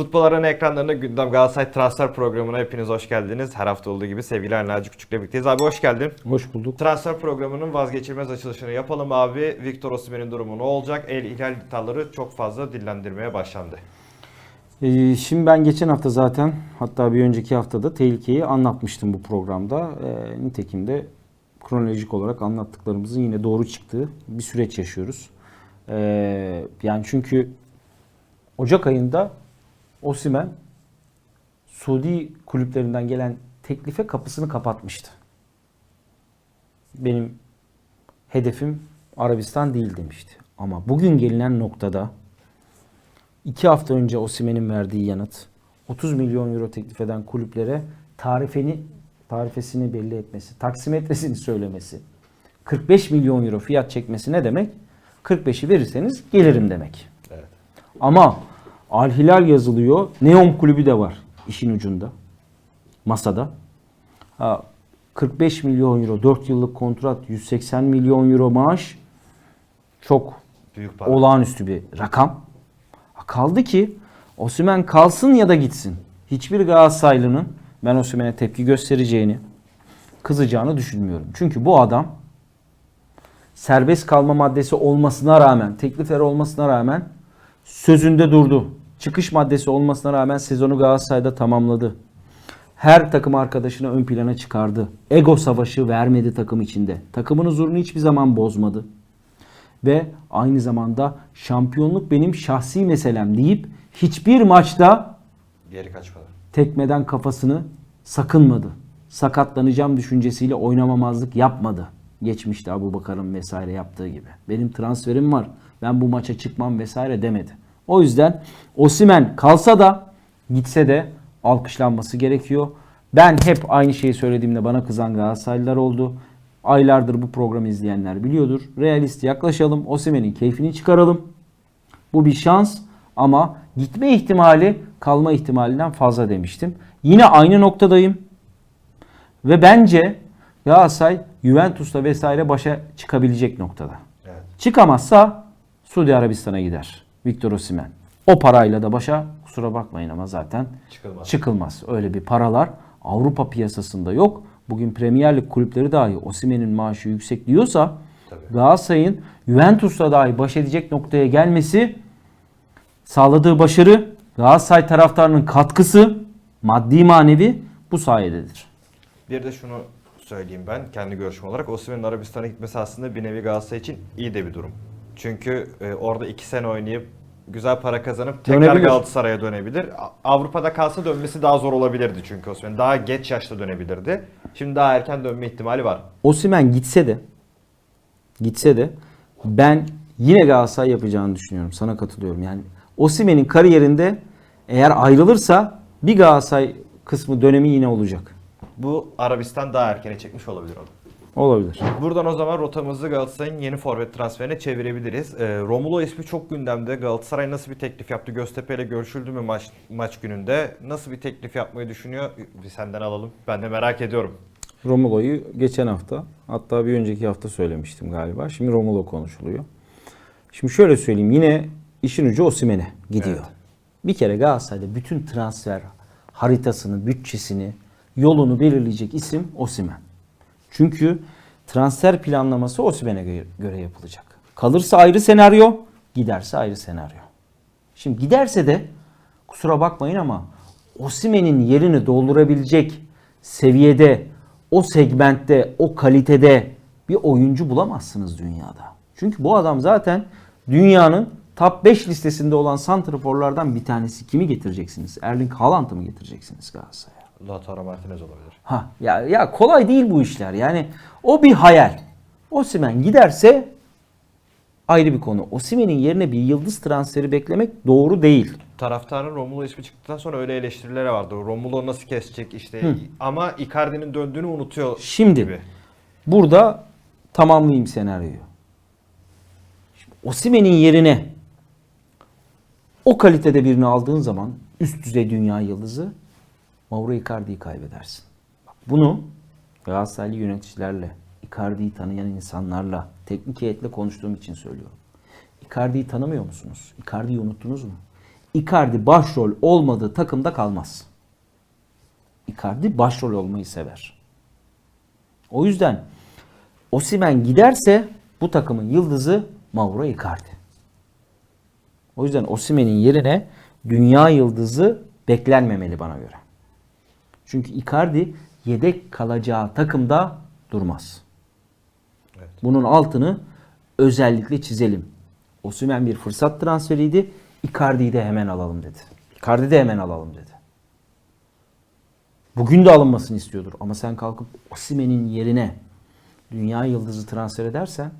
Futbol ekranlarında gündem Galatasaray transfer programına hepiniz hoş geldiniz. Her hafta olduğu gibi sevgili Ali Naci Küçük'le birlikteyiz. Abi hoş geldin. Hoş bulduk. Transfer programının vazgeçilmez açılışını yapalım abi. Victor Osimhen'in durumu ne olacak? El Hilal iddiaları çok fazla dillendirmeye başlandı. Ee, şimdi ben geçen hafta zaten hatta bir önceki haftada tehlikeyi anlatmıştım bu programda. Ee, nitekim de kronolojik olarak anlattıklarımızın yine doğru çıktığı bir süreç yaşıyoruz. Ee, yani çünkü Ocak ayında Osimhen Suudi kulüplerinden gelen teklife kapısını kapatmıştı. Benim hedefim Arabistan değil demişti. Ama bugün gelinen noktada İki hafta önce Osimhen'in verdiği yanıt 30 milyon euro teklif eden kulüplere tarifeni tarifesini belli etmesi, taksimetresini söylemesi, 45 milyon euro fiyat çekmesi ne demek? 45'i verirseniz gelirim demek. Evet. Ama Al Hilal yazılıyor. Neon kulübü de var işin ucunda. Masada. Ha, 45 milyon euro 4 yıllık kontrat 180 milyon euro maaş çok Büyük para. olağanüstü bir rakam. Ha, Kaldı ki Osimhen kalsın ya da gitsin. Hiçbir Galatasaraylı'nın ben Osimhen'e tepki göstereceğini, kızacağını düşünmüyorum. Çünkü bu adam serbest kalma maddesi olmasına rağmen, teklifler olmasına rağmen sözünde durdu. Çıkış maddesi olmasına rağmen sezonu Galatasaray'da tamamladı. Her takım arkadaşını ön plana çıkardı. Ego savaşı vermedi takım içinde. Takımın huzurunu hiçbir zaman bozmadı ve aynı zamanda şampiyonluk benim şahsi meselem deyip hiçbir maçta Geri kaçmadı. tekmeden kafasını sakınmadı. Sakatlanacağım düşüncesiyle oynamamazlık yapmadı. Geçmişte Abu Bakar'ın vesaire yaptığı gibi. Benim transferim var. Ben bu maça çıkmam vesaire demedi. O yüzden Osimen kalsa da gitse de alkışlanması gerekiyor. Ben hep aynı şeyi söylediğimde bana kızan Galatasaraylılar oldu. Aylardır bu programı izleyenler biliyordur. Realist yaklaşalım. Osimen'in keyfini çıkaralım. Bu bir şans ama gitme ihtimali kalma ihtimalinden fazla demiştim. Yine aynı noktadayım. Ve bence Galatasaray Juventus'ta vesaire başa çıkabilecek noktada. Evet. Çıkamazsa Suudi Arabistan'a gider Victor Osimhen. O parayla da başa kusura bakmayın ama zaten Çıkılmaz. çıkılmaz. Öyle bir paralar Avrupa piyasasında yok. Bugün Premier Lig kulüpleri dahi Osimhen'in maaşı yüksek diyorsa Tabii. Galatasaray'ın Juventus'la dahi baş edecek noktaya gelmesi sağladığı başarı Galatasaray taraftarının katkısı maddi manevi bu sayededir. Bir de şunu söyleyeyim ben kendi görüşüm olarak. Osimhen'in Arabistan'a gitmesi aslında bir nevi Galatasaray için iyi de bir durum. Çünkü e, orada iki sene oynayıp güzel para kazanıp tekrar Dönebilir. Galatasaray'a dönebilir. A- Avrupa'da kalsa dönmesi daha zor olabilirdi çünkü Osimhen. Daha geç yaşta dönebilirdi. Şimdi daha erken dönme ihtimali var. Osimhen gitse de gitse de ben yine Galatasaray yapacağını düşünüyorum. Sana katılıyorum. Yani Osimhen'in kariyerinde eğer ayrılırsa bir Galatasaray kısmı dönemi yine olacak. Bu Arabistan daha erkene çekmiş olabilir onu. Olabilir. Buradan o zaman rotamızı Galatasaray'ın yeni forvet transferine çevirebiliriz. Ee, Romulo ismi çok gündemde. Galatasaray nasıl bir teklif yaptı? Göztepe ile görüşüldü mü maç maç gününde? Nasıl bir teklif yapmayı düşünüyor? Bir senden alalım. Ben de merak ediyorum. Romulo'yu geçen hafta hatta bir önceki hafta söylemiştim galiba. Şimdi Romulo konuşuluyor. Şimdi şöyle söyleyeyim yine işin ucu Osimhen'e gidiyor. Evet. Bir kere Galatasaray'da bütün transfer haritasını, bütçesini, yolunu belirleyecek isim Osimhen. Çünkü transfer planlaması Osimhen'e gö- göre yapılacak. Kalırsa ayrı senaryo, giderse ayrı senaryo. Şimdi giderse de kusura bakmayın ama Osimhen'in yerini doldurabilecek seviyede, o segmentte, o kalitede bir oyuncu bulamazsınız dünyada. Çünkü bu adam zaten dünyanın top 5 listesinde olan santraforlardan bir tanesi. Kimi getireceksiniz? Erling Haaland'ı mı getireceksiniz Galatasaray'a? Lautaro Martinez olabilir. Ha ya ya kolay değil bu işler. Yani o bir hayal. Osimhen giderse ayrı bir konu. Osimhen'in yerine bir yıldız transferi beklemek doğru değil. Taraftarın Romulo ismi çıktıktan sonra öyle eleştirileri vardı. Romulo nasıl kesecek işte. Ama Icardi'nin döndüğünü unutuyor Şimdi gibi. burada tamamlayayım senaryoyu. Şimdi Osimhen'in yerine o kalitede birini aldığın zaman üst düzey dünya yıldızı Mauro Icardi'yi kaybedersin. Bunu Galatasaraylı yöneticilerle, Icardi'yi tanıyan insanlarla, teknik heyetle konuştuğum için söylüyorum. Icardi'yi tanımıyor musunuz? Icardi'yi unuttunuz mu? Icardi başrol olmadığı takımda kalmaz. Icardi başrol olmayı sever. O yüzden Osimen giderse bu takımın yıldızı Mauro Icardi. O yüzden Osimen'in yerine dünya yıldızı beklenmemeli bana göre. Çünkü Icardi yedek kalacağı takımda durmaz. Bunun altını özellikle çizelim. Osimhen bir fırsat transferiydi. Icardi'yi de hemen alalım dedi. Icardi de hemen alalım dedi. Bugün de alınmasını istiyordur. Ama sen kalkıp Osimhen'in yerine dünya yıldızı transfer edersen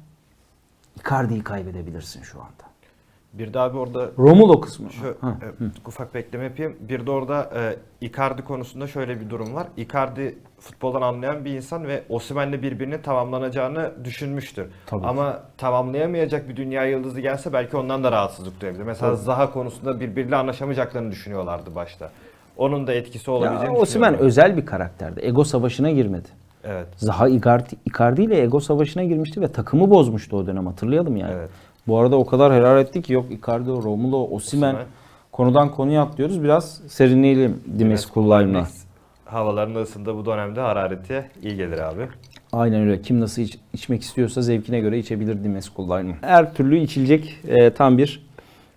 Icardi'yi kaybedebilirsin şu anda. Bir de abi orada Romulo kısmı. Şu Ha, e, ufak bekleme yapayım. Bir de orada e, Icardi konusunda şöyle bir durum var. Icardi futboldan anlayan bir insan ve Osimhen'le birbirini tamamlanacağını düşünmüştür. Tabii. Ama tamamlayamayacak bir dünya yıldızı gelse belki ondan da rahatsızlık duyabilir. Mesela Zaha konusunda birbiriyle anlaşamayacaklarını düşünüyorlardı başta. Onun da etkisi Ya, olabileceğini Osimhen düşünüyorum. özel bir karakterdi. Ego savaşına girmedi. Evet. Zaha Icardi, Icardi ile ego savaşına girmişti ve takımı bozmuştu o dönem hatırlayalım yani. Evet. Bu arada o kadar helal etti ki yok Icardi, Romulo, Osimhen. konudan konuya atlıyoruz. Biraz serinleyelim Dimes kullanma. Havaların ısındığı bu dönemde harareti iyi gelir abi. Aynen öyle. Kim nasıl iç- içmek istiyorsa zevkine göre içebilir Dimes kullanma. Her türlü içilecek e, tam bir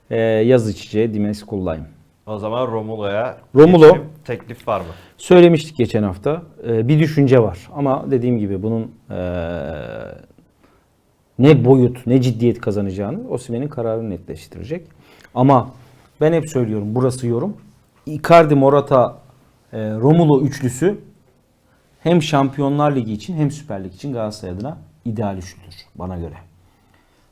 e, yaz içeceği Dimes kullanma. O zaman Romulo'ya Romulo. teklif var mı? Söylemiştik geçen hafta. Ee, bir düşünce var. Ama dediğim gibi bunun ee, ne boyut ne ciddiyet kazanacağını Osimhen'in kararını netleştirecek. Ama ben hep söylüyorum burası yorum. Icardi, Morata, ee, Romulo üçlüsü hem Şampiyonlar Ligi için hem Süper Lig için Galatasaray adına ideal üçlüdür bana göre.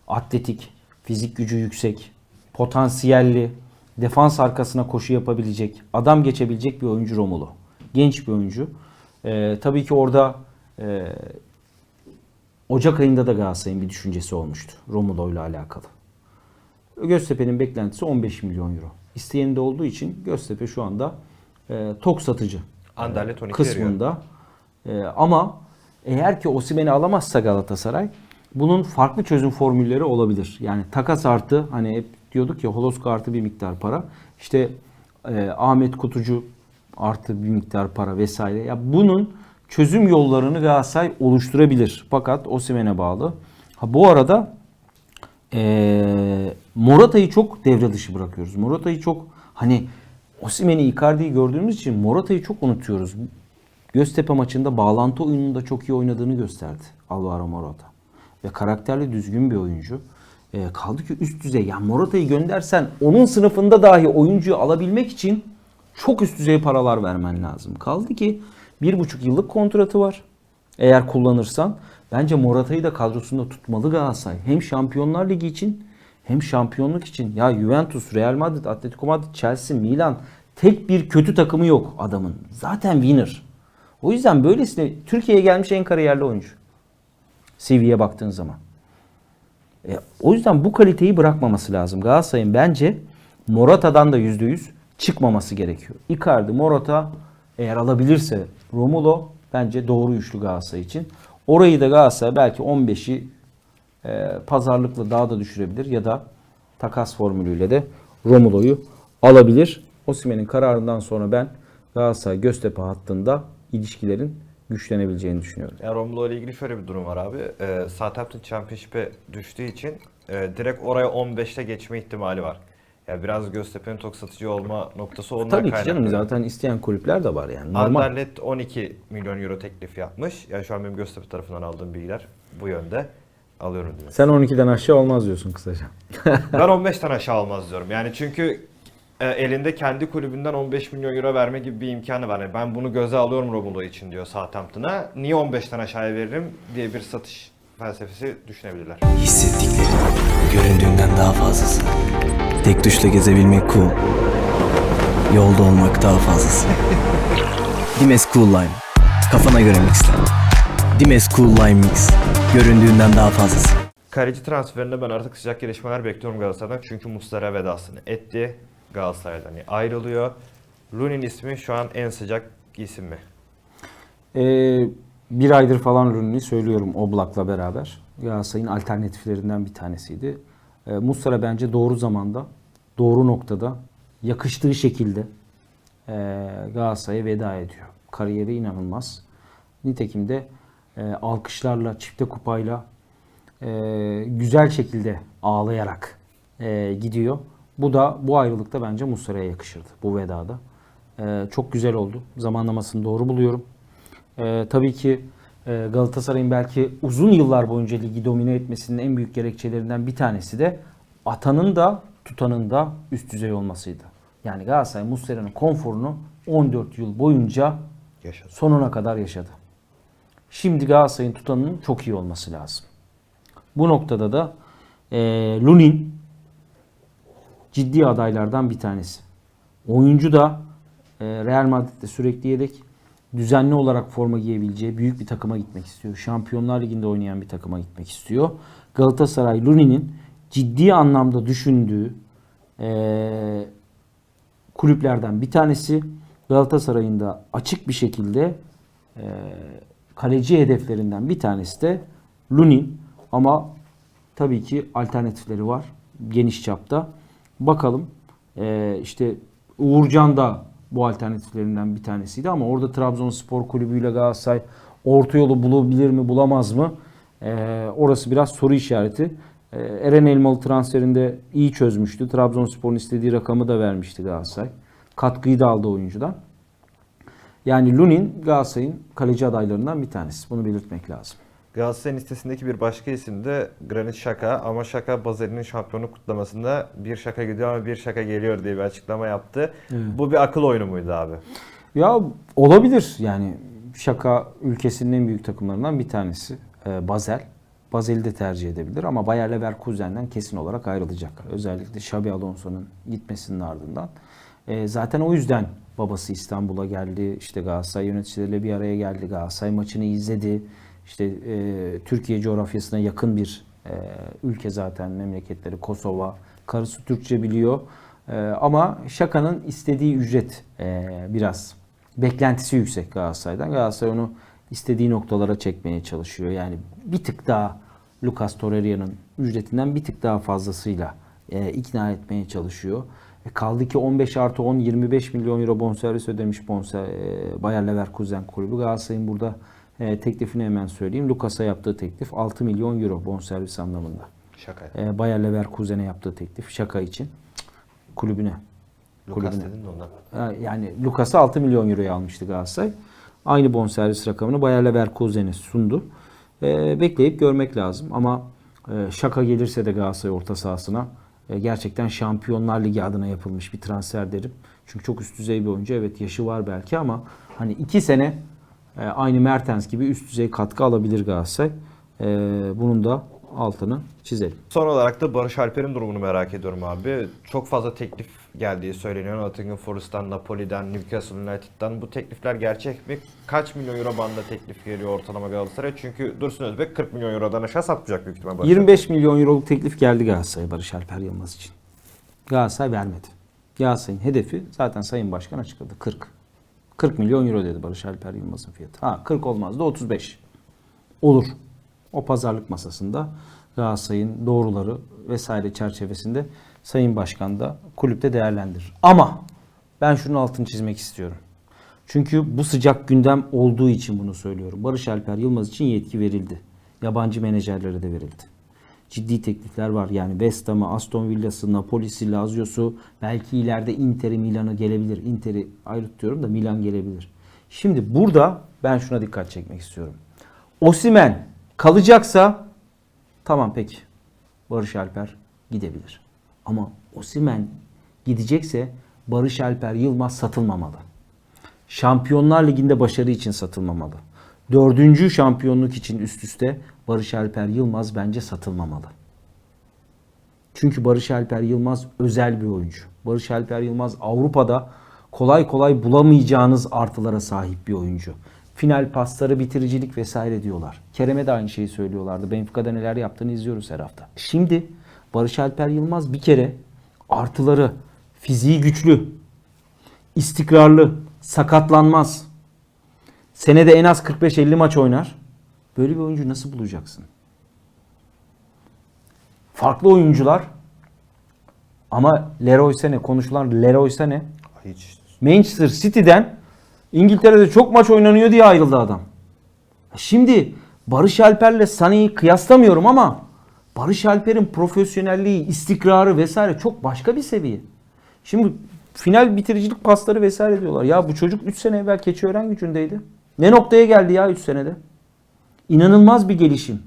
Atletik, fizik gücü yüksek, potansiyelli, defans arkasına koşu yapabilecek, adam geçebilecek bir oyuncu Romulo. Genç bir oyuncu. Ee, tabii ki orada e, Ocak ayında da Galatasaray'ın bir düşüncesi olmuştu Romulo ile alakalı. Göztepe'nin beklentisi 15 milyon euro. İsteyeni de olduğu için Göztepe şu anda e, tok satıcı 12 kısmında. E, ama eğer ki Osimhen'i alamazsa Galatasaray bunun farklı çözüm formülleri olabilir. Yani takas artı hani hep diyorduk ya Holosko artı bir miktar para. İşte e, Ahmet Kutucu artı bir miktar para vesaire. Ya bunun çözüm yollarını Galatasaray oluşturabilir. Fakat Osimhen'e bağlı. Ha bu arada ee, Morata'yı çok devre dışı bırakıyoruz. Morata'yı çok hani Osimhen'i Icardi'yi gördüğümüz için Morata'yı çok unutuyoruz. Göztepe maçında bağlantı oyununda çok iyi oynadığını gösterdi Alvaro Morata. Ve karakterli düzgün bir oyuncu. Ee, kaldı ki üst düzey. Yani Morata'yı göndersen onun sınıfında dahi oyuncuyu alabilmek için çok üst düzey paralar vermen lazım. Kaldı ki bir buçuk yıllık kontratı var. Eğer kullanırsan bence Morata'yı da kadrosunda tutmalı Galatasaray. Hem Şampiyonlar Ligi için hem şampiyonluk için. Ya Juventus, Real Madrid, Atletico Madrid, Chelsea, Milan tek bir kötü takımı yok adamın. Zaten winner. O yüzden böylesine Türkiye'ye gelmiş en kariyerli oyuncu. CV'ye baktığın zaman. E, o yüzden bu kaliteyi bırakmaması lazım. Galatasaray'ın bence Morata'dan da %100 çıkmaması gerekiyor. Icardi, Morata eğer alabilirse Romulo bence doğru üçlü Galatasaray için. Orayı da Galatasaray belki 15'i e, pazarlıkla daha da düşürebilir ya da takas formülüyle de Romulo'yu alabilir. Osimhen'in kararından sonra ben Galatasaray Göztepe hattında ilişkilerin güçlenebileceğini düşünüyorum. Ya Romulo ile ilgili şöyle bir durum var abi. Ee, Southampton Championship'e düştüğü için e, direkt oraya 15'te geçme ihtimali var. Ya biraz Göztepe'nin tok satıcı olma noktası ondan Tabii ki canım zaten isteyen kulüpler de var yani. Normal. Anderlet 12 milyon euro teklif yapmış. Yani şu an benim Göztepe tarafından aldığım bilgiler bu yönde. Alıyorum diyor. Sen 12'den aşağı olmaz diyorsun kısaca. ben 15'ten aşağı olmaz diyorum. Yani çünkü e, elinde kendi kulübünden 15 milyon euro verme gibi bir imkanı var. Yani ben bunu göze alıyorum Romulo için diyor Southampton'a. Niye 15'ten aşağıya veririm diye bir satış felsefesi düşünebilirler. Hissettikleri göründüğünden daha fazlası. Tek tuşla gezebilmek cool. Yolda olmak daha fazlası. Dimes Cool Lime. Kafana göre mixle. Dimes Cool Lime Mix. Göründüğünden daha fazlası. Kaleci transferinde ben artık sıcak gelişmeler bekliyorum Galatasaray'dan. Çünkü Muslera vedasını etti. Galatasaray'dan yani ayrılıyor. Lunin ismi şu an en sıcak isim mi? Ee, bir aydır falan Rooney'i söylüyorum Oblak'la beraber. Galatasaray'ın alternatiflerinden bir tanesiydi. Ee, Muslera bence doğru zamanda, doğru noktada yakıştığı şekilde e, Galatasaray'a veda ediyor. Kariyeri inanılmaz. Nitekim de e, alkışlarla, çifte kupayla e, güzel şekilde ağlayarak e, gidiyor. Bu da bu ayrılıkta bence Muslera'ya yakışırdı bu vedada. E, çok güzel oldu. Zamanlamasını doğru buluyorum. E, tabii ki e, Galatasaray'ın belki uzun yıllar boyunca ligi domine etmesinin en büyük gerekçelerinden bir tanesi de atanın da tutanın da üst düzey olmasıydı. Yani Galatasaray Muslera'nın konforunu 14 yıl boyunca Yaşadı. sonuna kadar yaşadı. Şimdi Galatasaray'ın tutanının çok iyi olması lazım. Bu noktada da e, Lunin ciddi adaylardan bir tanesi. Oyuncu da e, Real Madrid'de sürekli yedek. Düzenli olarak forma giyebileceği büyük bir takıma gitmek istiyor. Şampiyonlar Ligi'nde oynayan bir takıma gitmek istiyor. Galatasaray Lunin'in ciddi anlamda düşündüğü e, kulüplerden bir tanesi. Galatasaray'ın da açık bir şekilde e, kaleci hedeflerinden bir tanesi de Lunin. Ama tabii ki alternatifleri var geniş çapta. Bakalım e, işte Uğurcan da bu alternatiflerinden bir tanesiydi ama orada Trabzonspor kulübüyle Galatasaray orta yolu bulabilir mi bulamaz mı? E, orası biraz soru işareti. E, Eren Elmalı transferinde iyi çözmüştü. Trabzonspor'un istediği rakamı da vermişti Galatasaray. Katkıyı da aldı oyuncudan. Yani Lunin Galatasaray'ın kaleci adaylarından bir tanesi. Bunu belirtmek lazım. Galatasaray'ın listesindeki bir başka isim de Granit Xhaka ama Xhaka Bazeli'nin şampiyonluk kutlamasında bir şaka gidiyor ama bir şaka geliyor diye bir açıklama yaptı. Bu bir akıl oyunu muydu abi? Ya olabilir yani şaka ülkesinin en büyük takımlarından bir tanesi ee, Basel. Basel'i de tercih edebilir ama Bayer Leverkusen'den kesin olarak ayrılacak. Özellikle Xabi Alonso'nun gitmesinin ardından. Ee, zaten o yüzden babası İstanbul'a geldi. İşte Galatasaray yöneticileriyle bir araya geldi. Galatasaray maçını izledi. İşte e, Türkiye coğrafyasına yakın bir e, ülke zaten memleketleri Kosova. Karısı Türkçe biliyor. E, ama Şaka'nın istediği ücret e, biraz beklentisi yüksek Galatasaray'dan. Galatasaray onu istediği noktalara çekmeye çalışıyor. Yani bir tık daha Lucas Torreira'nın ücretinden bir tık daha fazlasıyla e, ikna etmeye çalışıyor. E, kaldı ki 15 artı 10 25 milyon euro bonservis ödemiş bonser, e, Bayer Leverkusen kulübü. Galatasaray'ın burada e, teklifini hemen söyleyeyim. Lucas'a yaptığı teklif 6 milyon euro bonservis anlamında. Şaka. E, Bayer Leverkusen'e yaptığı teklif şaka için kulübüne. Lucas kulübüne. dedin de ondan. Ha, Yani Lucas'ı 6 milyon euroya almıştı Galatasaray. Aynı bonservis rakamını Bayer Leverkusen'e sundu. E, bekleyip görmek lazım ama e, şaka gelirse de Galatasaray orta sahasına e, gerçekten Şampiyonlar Ligi adına yapılmış bir transfer derim. Çünkü çok üst düzey bir oyuncu. Evet yaşı var belki ama hani 2 sene e, aynı Mertens gibi üst düzey katkı alabilir Galatasaray. E, bunun da altını çizelim. Son olarak da Barış Alper'in durumunu merak ediyorum abi. Çok fazla teklif geldiği söyleniyor. Nottingham Forest'tan, Napoli'den, Newcastle United'dan. Bu teklifler gerçek mi? Kaç milyon euro bandında teklif geliyor ortalama Galatasaray'a? Çünkü Dursun Özbek 40 milyon eurodan aşağı satmayacak büyük ihtimal Barış 25 milyon euroluk teklif geldi Galatasaray'a Barış Alper Yılmaz için. Galatasaray vermedi. Galatasaray'ın hedefi zaten Sayın Başkan açıkladı 40. 40 milyon euro dedi Barış Alper Yılmaz'ın fiyatı. Ha 40 olmaz da 35. Olur. O pazarlık masasında Galatasaray'ın doğruları vesaire çerçevesinde Sayın Başkan da kulüpte değerlendirir. Ama ben şunun altını çizmek istiyorum. Çünkü bu sıcak gündem olduğu için bunu söylüyorum. Barış Alper Yılmaz için yetki verildi. Yabancı menajerlere de verildi. Ciddi teklifler var. Yani West Ham'ı, Aston Villa'sı, Napoli'si, Lazio'su, belki ileride Inter'i, Milan'ı gelebilir. Inter'i ayrı tutuyorum da Milan gelebilir. Şimdi burada ben şuna dikkat çekmek istiyorum. Osimen kalacaksa tamam peki. Barış Alper gidebilir. Ama Osimen gidecekse Barış Alper Yılmaz satılmamalı. Şampiyonlar Ligi'nde başarı için satılmamalı. Dördüncü şampiyonluk için üst üste Barış Alper Yılmaz bence satılmamalı. Çünkü Barış Alper Yılmaz özel bir oyuncu. Barış Alper Yılmaz Avrupa'da kolay kolay bulamayacağınız artılara sahip bir oyuncu. Final pasları, bitiricilik vesaire diyorlar. Kerem'e de aynı şeyi söylüyorlardı. Benfica'da neler yaptığını izliyoruz her hafta. Şimdi Barış Alper Yılmaz bir kere artıları, fiziği güçlü, istikrarlı, sakatlanmaz. Senede en az 45-50 maç oynar. Böyle bir oyuncu nasıl bulacaksın? Farklı oyuncular Ama Leroy Sané konuşulan Leroy Sané Hiç Manchester City'den İngiltere'de çok maç oynanıyor diye ayrıldı adam. Şimdi Barış Alper'le Sané'yi kıyaslamıyorum ama Barış Alper'in profesyonelliği, istikrarı vesaire çok başka bir seviye. Şimdi final bitiricilik pasları vesaire diyorlar. Ya bu çocuk 3 sene evvel Keçiören gücündeydi. Ne noktaya geldi ya 3 senede? İnanılmaz bir gelişim.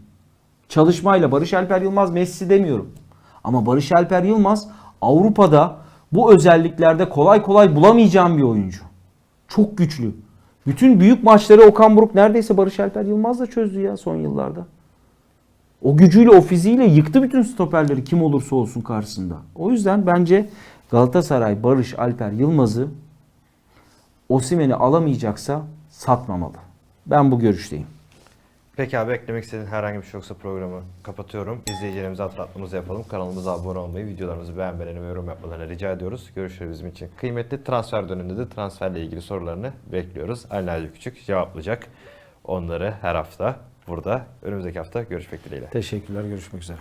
Çalışmayla Barış Alper Yılmaz Messi demiyorum. Ama Barış Alper Yılmaz Avrupa'da bu özelliklerde kolay kolay bulamayacağım bir oyuncu. Çok güçlü. Bütün büyük maçları Okan Buruk neredeyse Barış Alper Yılmaz da çözdü ya son yıllarda. O gücüyle, o fiziğiyle yıktı bütün stoperleri kim olursa olsun karşısında. O yüzden bence Galatasaray Barış Alper Yılmaz'ı Osimhen'i alamayacaksa satmamalı. Ben bu görüşteyim. Peki abi eklemek istediğin herhangi bir şey yoksa programı kapatıyorum. İzleyicilerimize hatırlatmamızı yapalım. Kanalımıza abone olmayı, videolarımızı beğenmelerini ve yorum yapmalarını rica ediyoruz. Görüşürüz bizim için. Kıymetli transfer döneminde de transferle ilgili sorularını bekliyoruz. Ali Naci Küçük cevaplayacak onları her hafta burada. Önümüzdeki hafta görüşmek dileğiyle. Teşekkürler. Görüşmek üzere.